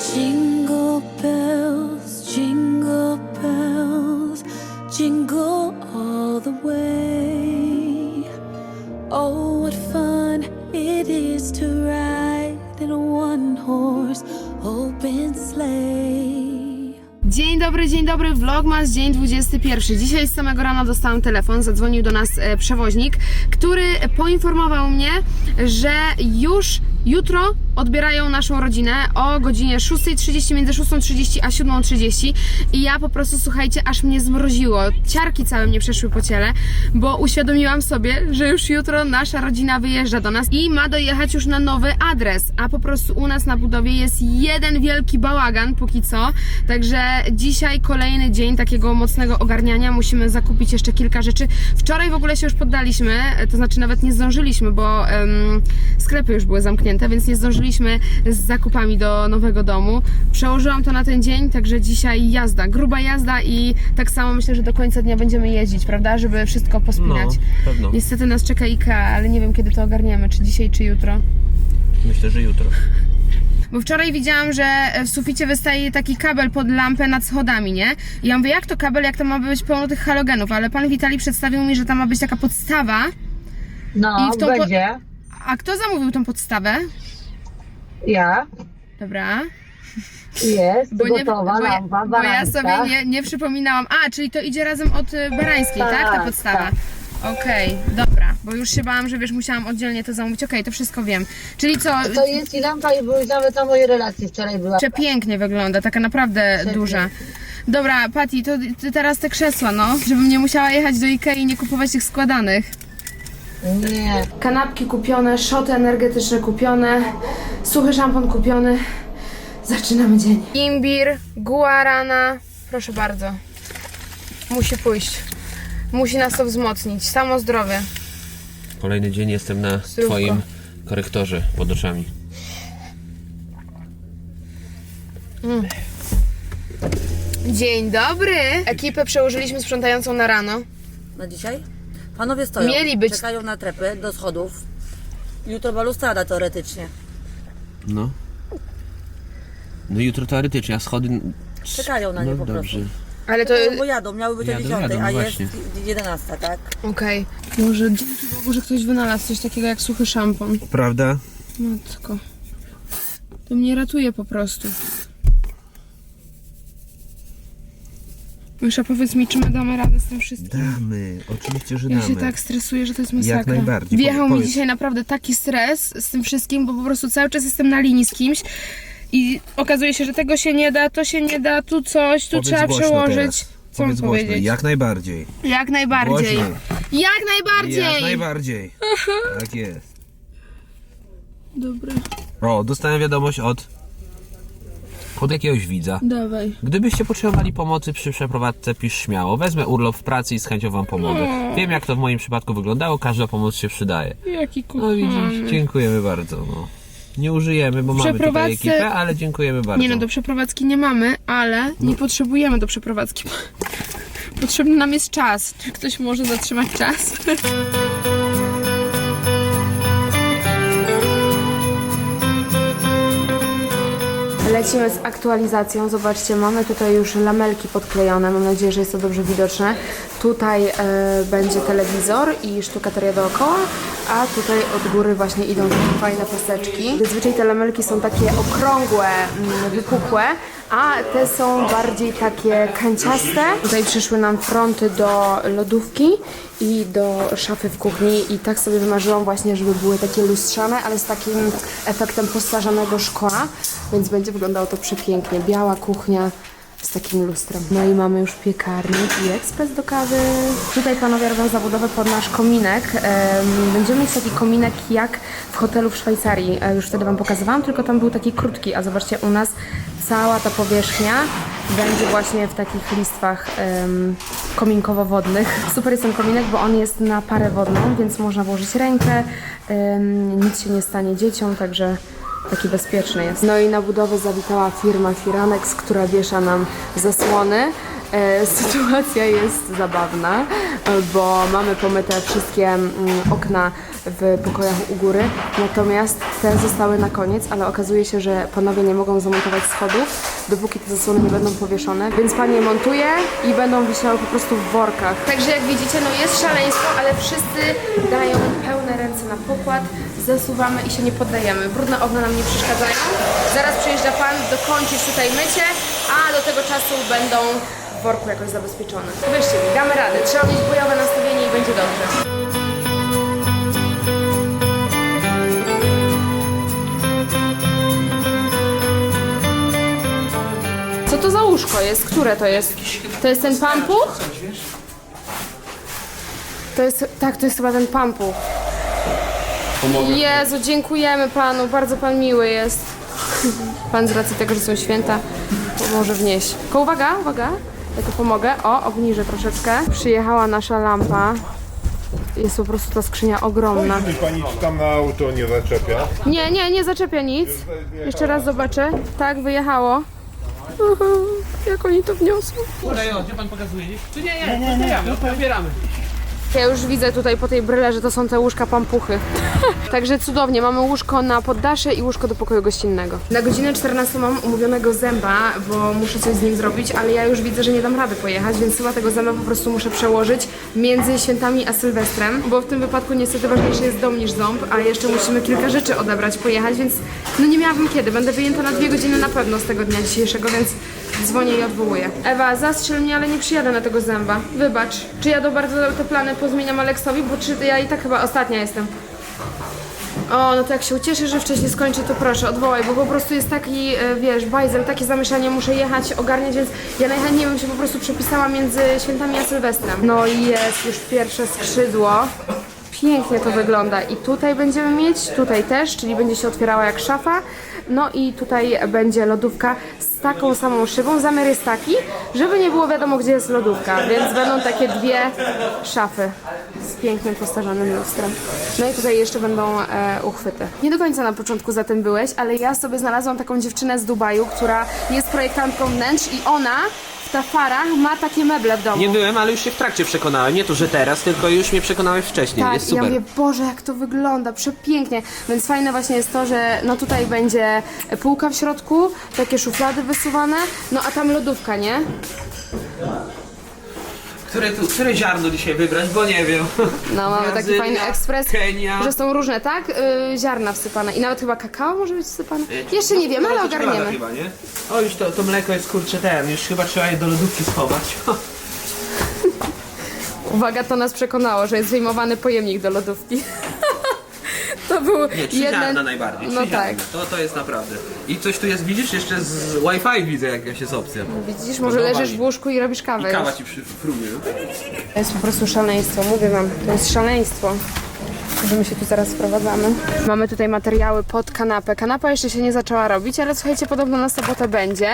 Jingle bells, jingle bells, jingle all the way. Oh, what fun it is to ride in a one horse open sleigh. Dzień dobry, dzień dobry, Vlogmas, dzień 21. Dzisiaj z samego rana dostałam telefon, zadzwonił do nas e, przewoźnik, który poinformował mnie, że już jutro odbierają naszą rodzinę o godzinie 6.30, między 6.30 a 7.30 i ja po prostu, słuchajcie, aż mnie zmroziło, ciarki całe mnie przeszły po ciele, bo uświadomiłam sobie, że już jutro nasza rodzina wyjeżdża do nas i ma dojechać już na nowy adres, a po prostu u nas na budowie jest jeden wielki bałagan póki co, także dzisiaj kolejny dzień takiego mocnego ogarniania, musimy zakupić jeszcze kilka rzeczy. Wczoraj w ogóle się już poddaliśmy, to znaczy nawet nie zdążyliśmy, bo em, sklepy już były zamknięte, więc nie zdążyliśmy z zakupami do nowego domu. Przełożyłam to na ten dzień, także dzisiaj jazda, gruba jazda i tak samo myślę, że do końca dnia będziemy jeździć, prawda, żeby wszystko pospinać. No, pewno. Niestety nas czeka IKEA, ale nie wiem kiedy to ogarniemy, czy dzisiaj, czy jutro. Myślę, że jutro. Bo wczoraj widziałam, że w suficie wystaje taki kabel pod lampę nad schodami, nie? I ja mówię, jak to kabel, jak to ma być pełno tych halogenów, ale pan Witali przedstawił mi, że tam ma być taka podstawa. No, I w tą po- będzie. A kto zamówił tą podstawę? Ja. Dobra. Jest Bo, nie, gotowa bo, ja, bo ja barańska. sobie nie, nie przypominałam. A, czyli to idzie razem od y, Barańskiej, tak? Ta Tak, podstawa. tak. Okej, dobra, bo już się bałam, że wiesz, musiałam oddzielnie to zamówić. Okej, to wszystko wiem. Czyli co, To jest i lampa i byłeś nawet na mojej relacji wczoraj była. przepięknie wygląda, taka naprawdę duża. Dobra, Pati, to ty teraz te krzesła, no, żebym nie musiała jechać do Ikei i nie kupować tych składanych. Nie. Kanapki kupione, szoty energetyczne kupione, suchy szampon kupiony. Zaczynamy dzień. Imbir, guarana, proszę bardzo. Musi pójść. Musi nas to wzmocnić. Samo zdrowie. Kolejny dzień jestem na Zdrówko. twoim korektorze pod oczami. Dzień dobry. Ekipę przełożyliśmy sprzątającą na rano. na dzisiaj? Panowie stoją. Mieli być- Czekają na trepy do schodów. Jutro balustrada teoretycznie. No. No jutro teoretycznie, a schody... Czekają na nie no, po prostu. dobrze. Ale to... Bo jadą, miały być o Jadą, 10, jadą, a właśnie. jest 11, tak? Okej. Może dzięki Bogu, że ktoś wynalazł coś takiego jak suchy szampon. Prawda? Matko. To mnie ratuje po prostu. Mysza, powiedz mi, czy my damy radę z tym wszystkim? Damy, oczywiście, że Ja damy. się tak stresuję, że to jest masakra. Jak najbardziej. Wjechał mi Powiedz. dzisiaj naprawdę taki stres z tym wszystkim, bo po prostu cały czas jestem na linii z kimś i okazuje się, że tego się nie da, to się nie da, tu coś, tu Powiedz trzeba głośno przełożyć. teraz. Co mam Powiedz głośno, powiedzieć? jak najbardziej. Jak najbardziej. Głośno. Jak najbardziej. Jak najbardziej. Tak jest. Dobra, O, dostałem wiadomość od... Od jakiegoś widza. dawaj. Gdybyście potrzebowali pomocy przy przeprowadzce, pisz śmiało. Wezmę urlop w pracy i z chęcią wam pomogę. Wiem, jak to w moim przypadku wyglądało. Każda pomoc się przydaje. Jaki No kochany. widzisz, dziękujemy bardzo. No. Nie użyjemy, bo mamy tutaj Przeprowadzce- ekipę, ale dziękujemy bardzo. Nie no, do przeprowadzki nie mamy, ale nie potrzebujemy do przeprowadzki. Potrzebny nam jest czas. Czy ktoś może zatrzymać czas? Lecimy z aktualizacją. Zobaczcie, mamy tutaj już lamelki podklejone. Mam nadzieję, że jest to dobrze widoczne. Tutaj e, będzie telewizor i sztukateria dookoła, a tutaj od góry właśnie idą takie fajne paseczki. Zazwyczaj te lamelki są takie okrągłe, mm, wypukłe, a te są bardziej takie kanciaste. Tutaj przyszły nam fronty do lodówki i do szafy w kuchni i tak sobie wymarzyłam właśnie, żeby były takie lustrzane, ale z takim efektem postarzanego szkła, więc będzie wyglądało to przepięknie. Biała kuchnia z takim lustrem. No i mamy już piekarnik i ekspres do kawy. Tutaj panowie robią zabudowę pod nasz kominek. Em, Będziemy mieć taki kominek jak w hotelu w Szwajcarii. E, Już wtedy wam pokazywałam, tylko tam był taki krótki, a zobaczcie u nas cała ta powierzchnia będzie właśnie w takich listwach em, kominkowo-wodnych. Super jest ten kominek, bo on jest na parę wodną, więc można włożyć rękę, em, nic się nie stanie dzieciom, także taki bezpieczny jest. No i na budowę zawitała firma Firanex, która wiesza nam zasłony. E, sytuacja jest zabawna, bo mamy pomyte wszystkie mm, okna w pokojach u góry, natomiast te zostały na koniec, ale okazuje się, że panowie nie mogą zamontować schodów, dopóki te zasłony nie będą powieszone, więc pani je montuje i będą wisiały po prostu w workach. Także jak widzicie, no jest szaleństwo, ale wszyscy dają pełne ręce na pokład, zasuwamy i się nie poddajemy. Brudne okna nam nie przeszkadzają. Zaraz przyjeżdża pan dokończyć tutaj mycie, a do tego czasu będą w worku jakoś zabezpieczone. Mi, damy radę. Trzeba mieć bojowe nastawienie i będzie dobrze. Co to za łóżko jest? Które to jest? To jest ten pampuch? To jest, tak, to jest chyba ten pampuch. Jezu, dziękujemy panu, bardzo pan miły jest. Pan z racji tego, że są święta, pomoże wnieść. Tylko uwaga, uwaga, ja tu pomogę. O, obniżę troszeczkę. Przyjechała nasza lampa. Jest po prostu ta skrzynia ogromna. Czy pani tam na auto nie zaczepia? Nie, nie, nie zaczepia nic. Jeszcze raz zobaczę. Tak, wyjechało. Jak oni to wniosą. Udają, gdzie pan pokazuje? Czy nie, nie, nie, nie, nie, odbieramy. Ja już widzę tutaj po tej bryle, że to są te łóżka pampuchy. Także cudownie, mamy łóżko na poddasze i łóżko do pokoju gościnnego. Na godzinę 14 mam umówionego zęba, bo muszę coś z nim zrobić, ale ja już widzę, że nie dam rady pojechać, więc chyba tego zęba po prostu muszę przełożyć między świętami a Sylwestrem, bo w tym wypadku niestety ważniejszy jest dom niż ząb, a jeszcze musimy kilka rzeczy odebrać, pojechać, więc no nie miałabym kiedy. Będę wyjęta na dwie godziny na pewno z tego dnia dzisiejszego, więc dzwonię i odwołuję. Ewa, zastrzel mnie, ale nie przyjadę na tego zęba. Wybacz. Czy ja do bardzo te plany pozmieniam Aleksowi, bo czy ja i tak chyba ostatnia jestem. O, no to jak się ucieszę, że wcześniej skończę, to proszę, odwołaj, bo po prostu jest taki, e, wiesz, bajzel, takie zamieszanie, muszę jechać, ogarniać, więc ja najchętniej bym się po prostu przepisała między świętami a Sylwestrem. No i jest już pierwsze skrzydło. Pięknie to wygląda i tutaj będziemy mieć, tutaj też, czyli będzie się otwierała jak szafa. No i tutaj będzie lodówka z taką samą szybą. Zamiar jest taki, żeby nie było wiadomo, gdzie jest lodówka, więc będą takie dwie szafy z pięknym postarzonym lustrem. No i tutaj jeszcze będą e, uchwyty. Nie do końca na początku za tym byłeś, ale ja sobie znalazłam taką dziewczynę z Dubaju, która jest projektantką wnętrz i ona Tafarach ma takie meble w domu. Nie byłem, ale już się w trakcie przekonałem. Nie to, że teraz, tylko już mnie przekonałeś wcześniej. Tak, jest i ja super. mówię, Boże, jak to wygląda, przepięknie. Więc fajne właśnie jest to, że no tutaj będzie półka w środku, takie szuflady wysuwane, no a tam lodówka, nie? Które, tu, które ziarno dzisiaj wybrać, bo nie wiem. No mamy taki Brazylia, fajny ekspres, Kenia. że są różne, tak? Y, ziarna wsypane i nawet chyba kakao może być wsypane. Jeszcze nie wiemy, ale No, czekolada ogarniemy. Chyba, nie? O, już to, to mleko jest kurczę ten, już chyba trzeba je do lodówki schować. Uwaga, to nas przekonało, że jest wyjmowany pojemnik do lodówki. to był Nie, trzy jeden... ziarna najbardziej. Trzy No ziarna. tak. To, to jest naprawdę. I coś tu jest, widzisz, jeszcze z Wi-Fi widzę jakaś jest opcja. Widzisz, może Podoba leżysz mi. w łóżku i robisz kawę. I kawa już. ci przy frumie. To jest po prostu szaleństwo, mówię wam, to jest szaleństwo. Że my się tu zaraz wprowadzamy. Mamy tutaj materiały pod kanapę. Kanapa jeszcze się nie zaczęła robić, ale słuchajcie, podobno na sobotę będzie,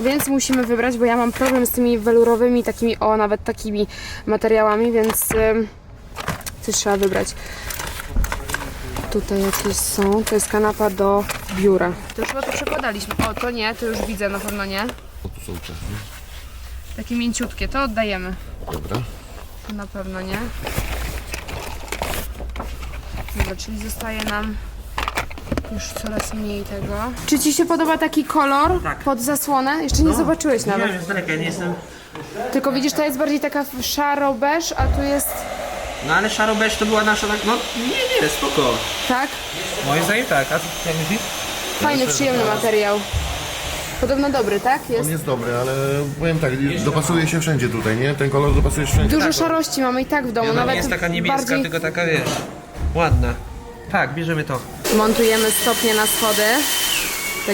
więc musimy wybrać, bo ja mam problem z tymi welurowymi, takimi, o, nawet takimi materiałami, więc ym, coś trzeba wybrać. Tutaj jakieś są, to jest kanapa do biura. To już chyba to przekładaliśmy. O, to nie, to już widzę, na pewno nie. Tu są te. Takie mięciutkie, to oddajemy. Dobra. To na pewno nie. Dobra, czyli zostaje nam już coraz mniej tego. Czy Ci się podoba taki kolor Tak. pod zasłonę? Jeszcze nie zobaczyłeś nawet. Widziałem z daleka, ja nie jestem... Tylko widzisz, to jest bardziej taka szaro-beż, a tu jest No ale szarobesz to była nasza... tak- No nie, nie, spoko. tak. Moim zdaniem tak, a co jak myślisz? Fajny, przyjemny materiał. Podobno dobry, tak? On Jest. jest dobry, ale powiem tak, dopasuje się wszędzie tutaj, nie? Ten kolor dopasuje się wszędzie. Dużo szarości mamy i tak w domu. Ona Nawet nie jest taka niebieska, bardziej... tylko taka wiesz... Ładna. Tak, bierzemy to. Montujemy stopnie na schody.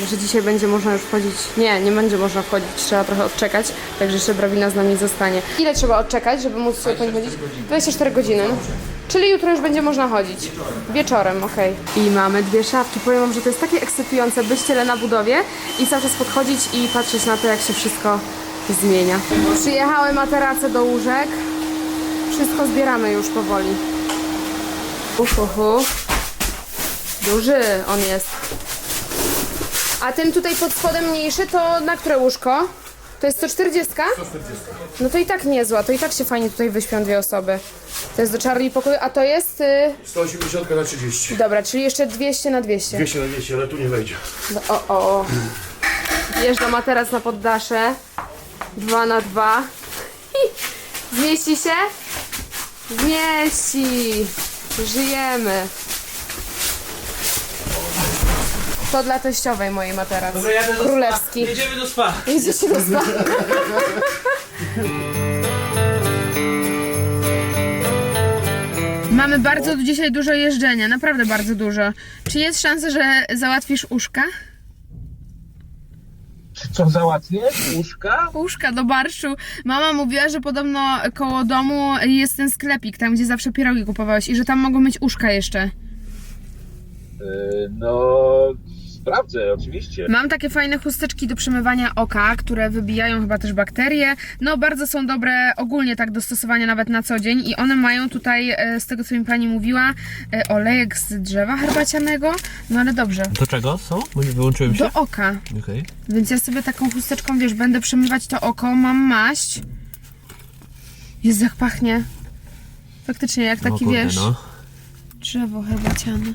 Także dzisiaj będzie można już wchodzić. Nie, nie będzie można wchodzić, trzeba trochę odczekać. Także jeszcze Brawina z nami zostanie. Ile trzeba odczekać, żeby móc sobie chodzić? 24 godziny. Czyli jutro już będzie można chodzić. Wieczorem, okej. I mamy dwie szafki. Powiem wam, że to jest takie ekscytujące być tyle na budowie i cały czas podchodzić i patrzeć na to, jak się wszystko zmienia. Przyjechały materace do łóżek. Wszystko zbieramy już powoli. Uhuhu. Duży on jest. A ten tutaj pod spodem mniejszy to na które łóżko? To jest 140? 140. No to i tak niezła, to i tak się fajnie tutaj wyśpią dwie osoby. To jest do Charlie pokoju, a to jest... Y... 180 na 30. Dobra, czyli jeszcze 200 na 200. 200 na 200, ale tu nie wejdzie. No, o, o, o. Wjeżdża materac na poddasze. 2 na 2. Zmieści się? Zmieści. Żyjemy. To dla teściowej mojej materac. Królewski. Jedziemy do spa. Jedziecie do spa. Mamy bardzo dzisiaj dużo jeżdżenia, naprawdę bardzo dużo. Czy jest szansa, że załatwisz uszka? Co załatwię? Łóżka? Uszka do barszu. Mama mówiła, że podobno koło domu jest ten sklepik, tam gdzie zawsze pierogi kupowałeś i że tam mogą mieć uszka jeszcze. Yy, no, sprawdzę, oczywiście. Mam takie fajne chusteczki do przemywania oka, które wybijają chyba też bakterie. No, bardzo są dobre ogólnie tak do stosowania nawet na co dzień i one mają tutaj, e, z tego co mi pani mówiła, e, olejek z drzewa herbacianego. No ale dobrze. Do czego są? Bo nie wyłączyłem się. Do oka. Okej. Więc ja sobie taką chusteczką, wiesz, będę przemywać to oko, mam maść. Jest jak pachnie. Faktycznie, jak O taki, kurde, wiesz, no. drzewo herbaciane.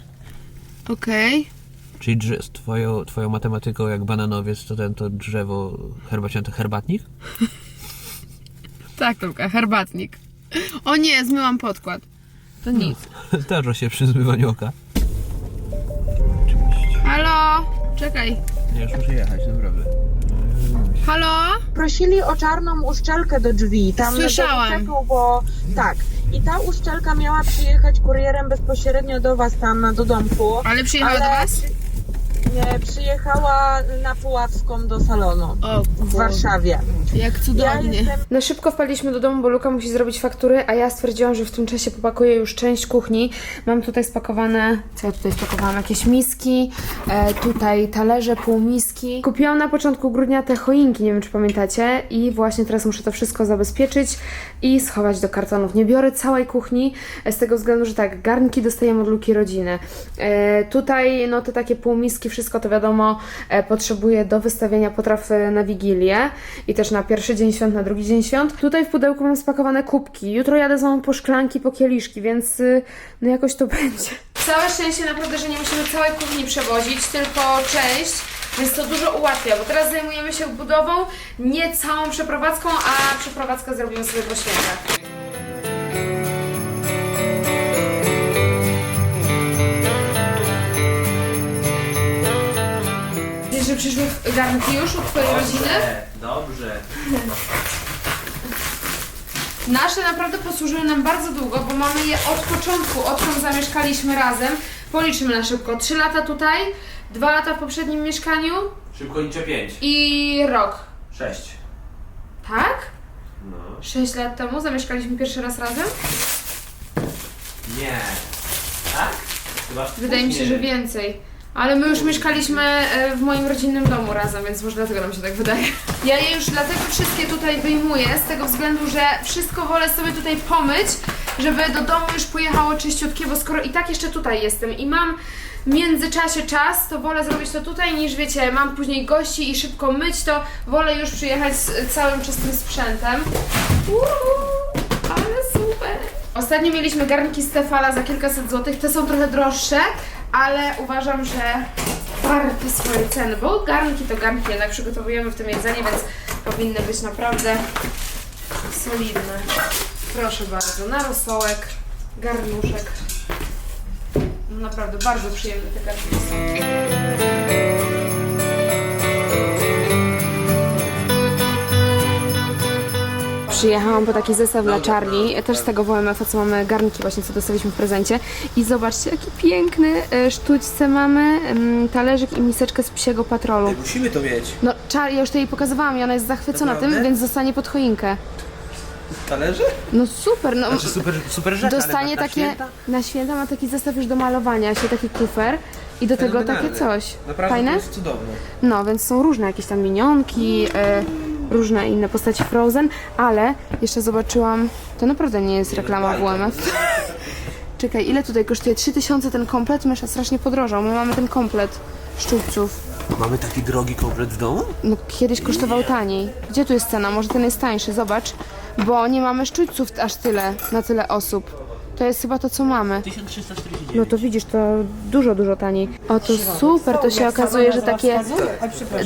Okej. Czyli drze- z twoją, twoją matematyką jak bananowiec to ten to drzewo herbaciane to herbatnik? Tak, Tomka, herbatnik. O nie, zmyłam podkład. To nic. Zdarza się przy zmywaniu oka. Halo? Czekaj. Nie, już muszę jechać, naprawdę. Halo? prosili o czarną uszczelkę do drzwi. Tam Słyszałam. uczeku, bo tak. I ta uszczelka miała przyjechać kurierem bezpośrednio do was tam do domku. Ale przyjechała do was? Nie, przyjechała na Puławską do salonu O, w Warszawie. jak Ja cudownie. jestem Na szybko wpadliśmy do domu, bo Luka musi zrobić faktury, a ja stwierdziłam, że w tym czasie popakuję już część kuchni. Mam tutaj spakowane, co ja tutaj spakowałam? Jakieś miski, e, tutaj talerze, półmiski. Kupiłam na początku grudnia te choinki, nie wiem czy pamiętacie, i właśnie teraz muszę to wszystko zabezpieczyć i schować do kartonów. Nie biorę całej kuchni e, z tego względu, że tak, garnki dostajemy od Luki rodziny. E, tutaj, no te takie półmiski, wszystko to wiadomo, e, potrzebuję do wystawienia potraw e, na Wigilię i też na pierwszy dzień świąt, na drugi dzień świąt. Tutaj w pudełku mam spakowane kubki. Jutro jadę z mamą po szklanki, po kieliszki, więc y, no jakoś to będzie. Całe szczęście naprawdę, że nie musimy całej kuchni przewozić, tylko część. Więc to dużo ułatwia, bo teraz zajmujemy się budową, nie całą przeprowadzką, a przeprowadzkę zrobimy sobie po świętach. Przyszły garnki już od Twojej rodziny? Dobrze. Nasze naprawdę posłużyły nam bardzo długo, bo mamy je od początku, odkąd zamieszkaliśmy razem. Policzmy na szybko. 3 lata tutaj, 2 lata w poprzednim mieszkaniu Szybko liczę 5. i rok. 6. Tak? No. 6 lat temu zamieszkaliśmy pierwszy raz razem? Nie. Tak? Chyba Wydaje mi się, że więcej. Ale my już mieszkaliśmy e, w moim rodzinnym domu razem, więc może dlatego nam się tak wydaje. Ja je już dlatego wszystkie tutaj wyjmuję, z tego względu, że wszystko wolę sobie tutaj pomyć, żeby do domu już pojechało czyściutkie, bo skoro i tak jeszcze tutaj jestem i mam w międzyczasie czas, to wolę zrobić to tutaj niż wiecie, mam później gości i szybko myć, to wolę już przyjechać z całym czystym sprzętem. Uuu, ale super! Ostatnio mieliśmy garnki Stefala za kilkaset złotych. Te są trochę droższe, ale uważam, że warte swoje ceny, bo garnki to garnki, jednak przygotowujemy w tym jedzenie, więc powinny być naprawdę solidne. Proszę bardzo, na rosołek, garnuszek. No naprawdę bardzo przyjemne te garnki są. Przyjechałam po taki zestaw dla Charlie, też z tego WMF-a, co mamy garnki właśnie, co dostaliśmy w prezencie. I zobaczcie, jaki piękny e, sztućce mamy, em, talerzyk i miseczkę z psiego patrolu. Musimy to mieć. No, Charlie, ja już to jej pokazywałam i ona jest zachwycona tym, Naprawdę? więc zostanie pod choinkę. Talerze? No super, no. Znaczy super, super rzecz, Dostanie na takie, święta? na święta ma taki zestaw już do malowania się, taki kufer i do tego takie Fenomenalne. coś. Naprawdę Fajne? to jest cudowne. No, więc są różne jakieś tam minionki, e, różne inne postaci Frozen, ale jeszcze zobaczyłam, to naprawdę nie jest reklama WMF. Czekaj, ile tutaj kosztuje? 3000 ten komplet? Mysza strasznie podrożał. My mamy ten komplet szczupców. Mamy taki drogi komplet w domu? No kiedyś kosztował taniej. Gdzie tu jest cena? Może ten jest tańszy, zobacz. Bo nie mamy sztućców aż tyle, na tyle osób. To jest chyba to, co mamy. 1349. No to widzisz, to dużo, dużo taniej. O, to super, to się okazuje, że takie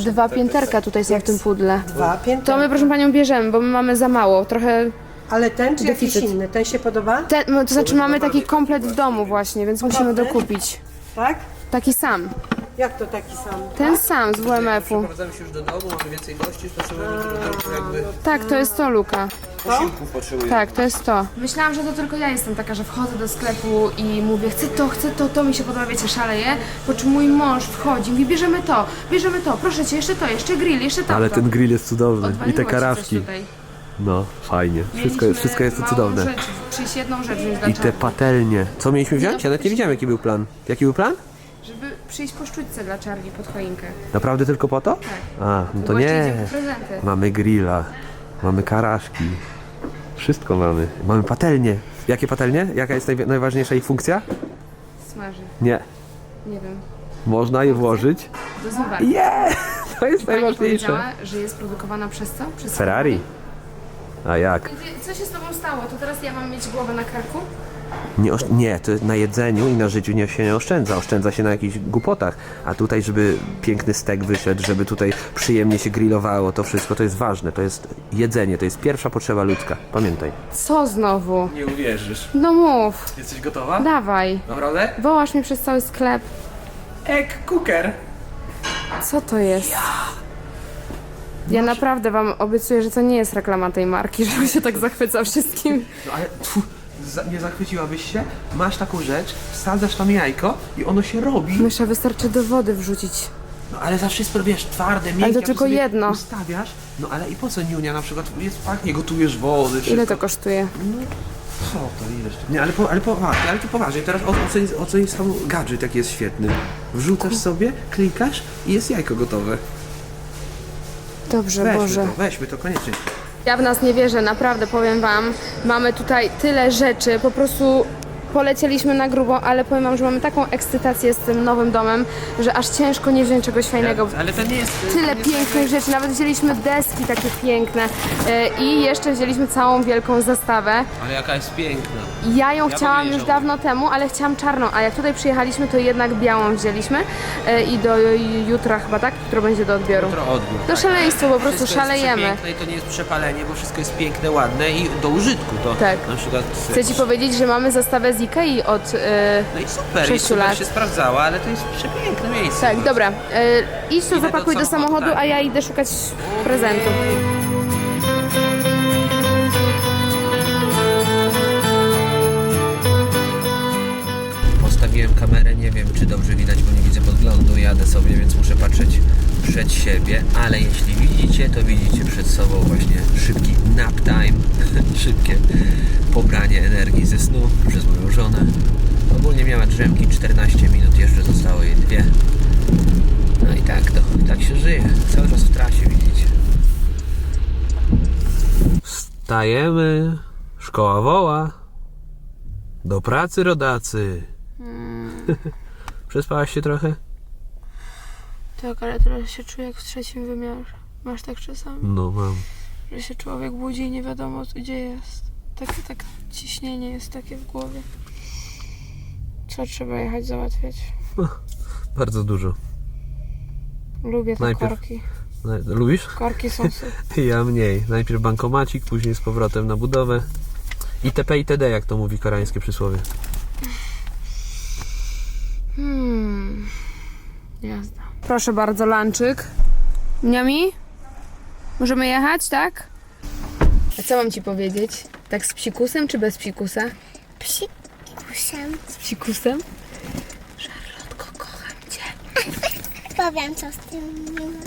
dwa pięterka tutaj są w tym pudle. Dwa piętra. To my, proszę panią, bierzemy, bo my mamy za mało. Trochę Ale ten czy jakiś Deficyt. inny? Ten się podoba? No, to znaczy mamy taki komplet w domu właśnie, więc musimy dokupić. Tak? Taki sam. Jak to taki sam? Ten sam z WMF-u. Przeprowadzamy się już do domu, mamy więcej gości, potrzebujemy tylko jakby Tak, to jest to, Luka. posiłków potrzebujemy. Tak, to jest to. Myślałam, że to tylko ja jestem taka, że wchodzę do sklepu i mówię, chcę to, chcę to, to mi się podoba, wiecie, szaleje. Po czym mój mąż wchodzi, mówi, bierzemy to, bierzemy to, proszę cię, jeszcze to, jeszcze grill, jeszcze to. Ale ten grill jest cudowny. I Odwaliło te ci coś karawki. tutaj. No, fajnie. Wszystko Mieliśmy wszystko jest to małą cudowne. Rzecz, przyjść jedną rzecz wziąć dla I te patelnie. Co mieliśmy wziąć? Ja nawet nie wiedziałem jaki był plan. Jaki był plan? Żeby przyjść po sztućce dla Charlie pod choinkę. Naprawdę tylko po to? Tak. A, no to Właśnie nie. idzie po prezenty. Mamy grilla, mamy karaszki. Wszystko mamy. Mamy patelnie. Jakie patelnie? Jaka jest najwi- najważniejsza ich funkcja? Smaży. Nie. Nie wiem. Można je włożyć. Do zmywarki. Nie! To jest Pani najważniejsze. powiedziała, że jest produkowana przez co? Przez Ferrari. A jak? Co się z tobą stało? To teraz ja mam mieć głowę na karku? Nie, nie, to na jedzeniu i na życiu nie, się nie oszczędza. Oszczędza się na jakichś głupotach. A tutaj, żeby piękny stek wyszedł, żeby tutaj przyjemnie się grillowało, to wszystko to jest ważne. To jest jedzenie, to jest pierwsza potrzeba ludzka. Pamiętaj. Co znowu? Nie uwierzysz. No mów. Jesteś gotowa? Dawaj. Naprawdę? Wołasz mnie przez cały sklep. Egg cooker. Co to jest? Ja naprawdę wam obiecuję, że to nie jest reklama tej marki, żeby się tak zachwycał wszystkim. No ale tfu, za, nie zachwyciłabyś się? Masz taką rzecz, wsadzasz tam jajko i ono się robi. Mysza wystarczy do wody wrzucić. No ale za wszystko wiesz, twarde, miękkie. to tylko sobie jedno. Ustawiasz. No ale i po co niunia na przykład? Jest pachnie, gotujesz wody, wszystko. Ile to kosztuje? Co to, ileż to? Nie, ale, po, ale poważnie, ale to poważnie. Teraz o, oceń, oceń sam gadżet, jaki jest świetny. Wrzucasz sobie, klikasz i jest jajko gotowe. Dobrze, Weźmy Boże. to, weźmy to koniecznie. Ja w nas nie wierzę, naprawdę powiem wam. Mamy tutaj tyle rzeczy, po prostu polecieliśmy na grubo, ale powiem wam, że mamy taką ekscytację z tym nowym domem, że aż ciężko nie wziąć czegoś fajnego. Ale to nie jest... Tyle nie pięknych rzeczy, nawet wzięliśmy deski takie piękne e, i jeszcze wzięliśmy całą wielką zestawę. Ale jaka jest piękna. Ja ją Ja chciałam już dawno temu, ale chciałam czarną, a jak tutaj przyjechaliśmy, to jednak białą wzięliśmy e, i do jutra chyba, tak? Jutro będzie do odbioru. Jutro odbiór. To szaleństwo, po prostu Wszystko szalejemy. Jest piękne i to nie jest przepalenie, bo wszystko jest piękne, ładne i do użytku. To Tak. na przykład... Chcę ci powiedzieć, że mamy zestawę z Ikei od... E, No i super, i super lat. się sprawdzała, ale to jest przepiękne miejsce. tak, dobra. E, idź to Idę do zapakuj do samochodu, samochodu, tak. a ja idę szukać prezentu. Postawiłem kamerę, nie wiem czy dobrze widać, bo nie widzę podglądu, jadę sobie, więc muszę patrzeć przed siebie, ale jeśli widzicie, to widzicie przed sobą właśnie szybki nap time, szybkie pobranie energii ze snu przez moją żonę. Ogólnie miała drzemki 14 minut, jeszcze zostało jej dwie. No i tak to, tak się żyje, cały czas w trasie widzicie. Wstajemy, szkoła woła, do pracy rodacy. Przespałaś się trochę? Tak, ale teraz się czuję jak w trzecim wymiarze. Masz tak czasami? No mam. Że się człowiek budzi i nie wiadomo gdzie jest. Takie tak ciśnienie jest takie w głowie. Co trzeba jechać załatwiać? Bardzo dużo. Lubię te Najpierw- korki. No, Lubisz? Korki są super. Ja mniej. Najpierw bankomacik, później z powrotem na budowę. ITP i TD, jak to mówi koreańskie przysłowie. Hmm. Jazda. Proszę bardzo, lanczyk. Mniami? Możemy jechać, tak? A co mam ci powiedzieć? Tak z psikusem czy bez psikusa? Psikusem. Z psikusem? Szarlotko, kocham cię. Powiem co z tym nie ma.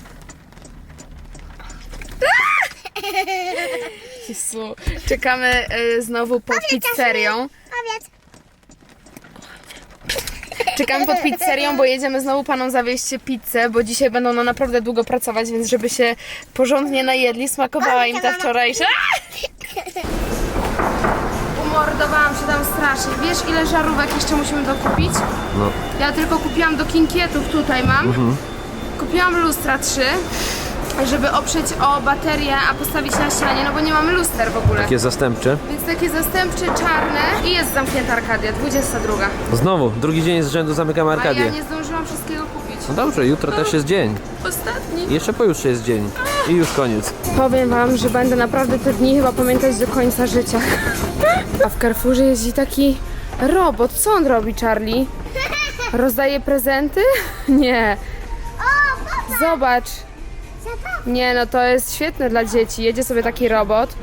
Jezu. Czekamy y, znowu pod pizzerią. Powiedz. Czekamy pod pizzerią, bo jedziemy znowu panom zawieźć pizzę, bo dzisiaj będą no naprawdę długo pracować, więc żeby się porządnie najedli, smakowała im ta wczorajsza. Umordowałam się tam strasznie. Wiesz ile żarówek jeszcze musimy dokupić? No. Ja tylko kupiłam do kinkietów, tutaj mam. Kupiłam lustra trzy, żeby oprzeć o baterię, a postawić na ścianie, no bo nie mamy luster w ogóle. Takie zastępcze. Więc takie zastępcze, czarne i jest zamknięta Arkadia, 22. Znowu, drugi dzień z rzędu zamykamy A ja Arkadię. nie zdążyłam wszystkiego kupić. No dobrze, jutro też jest dzień. Ostatni. Jeszcze pojutrze jest dzień. I już koniec. Powiem wam, że będę naprawdę te dni chyba pamiętać do końca życia. A w Carrefourze jeździ taki robot. Co on robi, Charlie? Rozdaje prezenty? Nie. Zobacz. Nie, no to jest świetne dla dzieci. Jedzie sobie taki robot.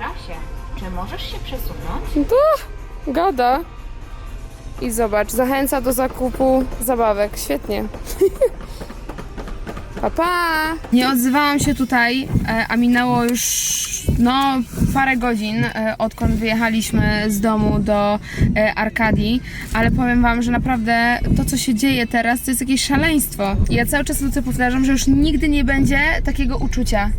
Czy możesz się przesunąć? Tu gada. I zobacz, zachęca do zakupu zabawek. Świetnie. Pa, pa. Nie odzywałam się tutaj, e, a minęło już no parę godzin, e, odkąd wyjechaliśmy z domu do e, Arkadii, ale powiem wam, że naprawdę to, co się dzieje teraz, to jest jakieś szaleństwo. I ja cały czas Luce powtarzam, że już nigdy nie będzie takiego uczucia.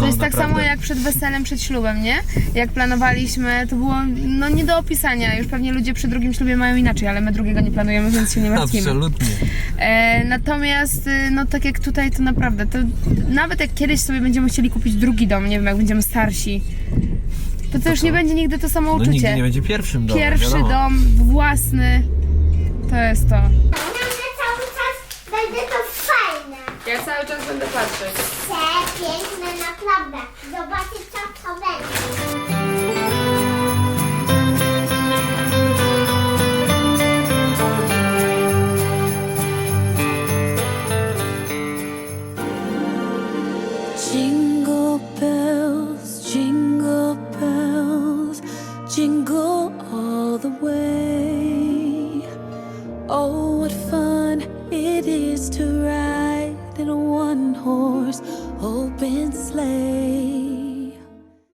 to jest tak samo jak przed weselem, przed ślubem, nie? Jak planowaliśmy, to było no nie do opisania. Już pewnie ludzie przy drugim ślubie mają inaczej, ale my drugiego nie planujemy, więc się nie martwimy. Absolutnie. E, natomiast, y, no tak jak tutaj, to naprawdę, to nawet jak kiedyś sobie będziemy chcieli kupić drugi dom, nie wiem, jak będziemy starsi, to to już nie będzie nigdy to samo No uczucie. nigdy nie będzie pierwszym domem, Pierwszy wiadomo. dom, własny, to jest to. cały czas będzie to fajne. Ja cały czas będę patrzeć. Przepiękne, naprawdę. Zobaczcie, co to będzie.